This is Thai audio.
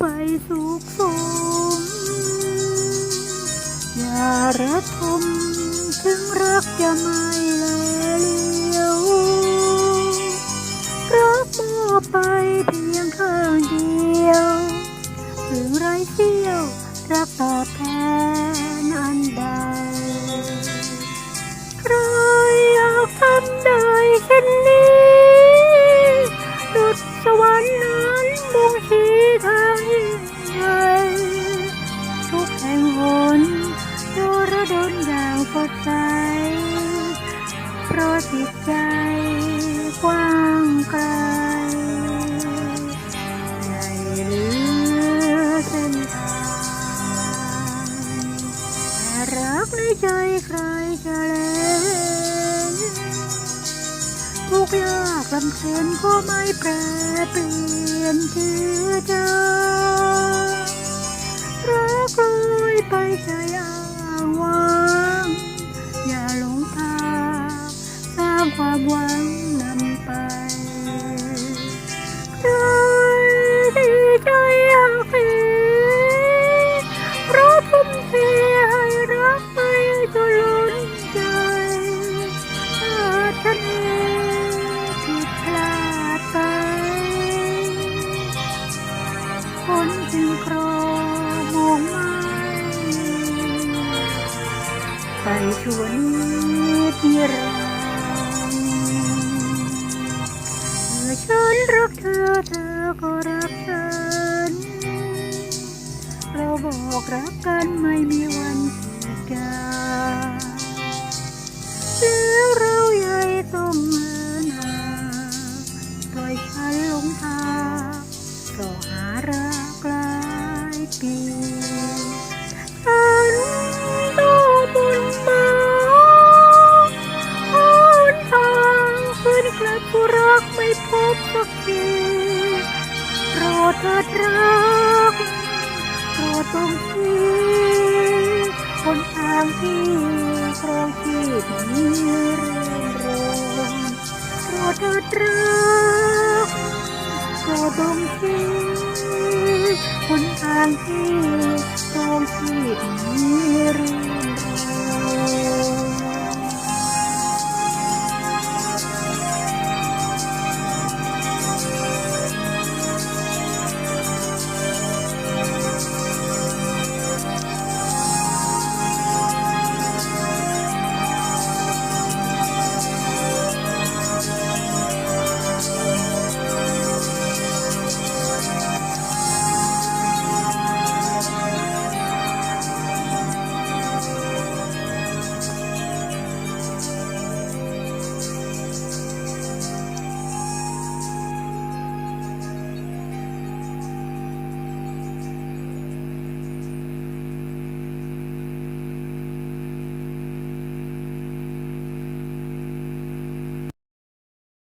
ไฟสุกสมอย่าระทมถึงรักจะไม่แลเลียวรักมอบไปเพียงข้างเดียว ถึงไรเที่ยวรักตอา ราะจิตใจกว้างไกลใหญ่เหลือเส้นทางแต่รักในใจใครจะเล่นทุกยากลำเค็นก็ไม่แปรเปลี่ยนชื่อเธอรักลอยไปใจอ้างวางอย่าหลงทางางความหวังนำไปใจที่ใจอยากเห็นเพราะทุ่มเทให้รักไปจนล้นใจอาจฉันเองผิดพลาดไปคนจึงครองมองไม่ไปช่วนิดนิรัน ฉันรักเธอเธอก็รัก កើតរាកព្រោះទុំទីហ៊ុនអាងទីក្រងទីនេះរឿងរងព្រោះកើតរាកព្រោះទុំទីហ៊ុនអាងទីក្រងទីនេះរឿង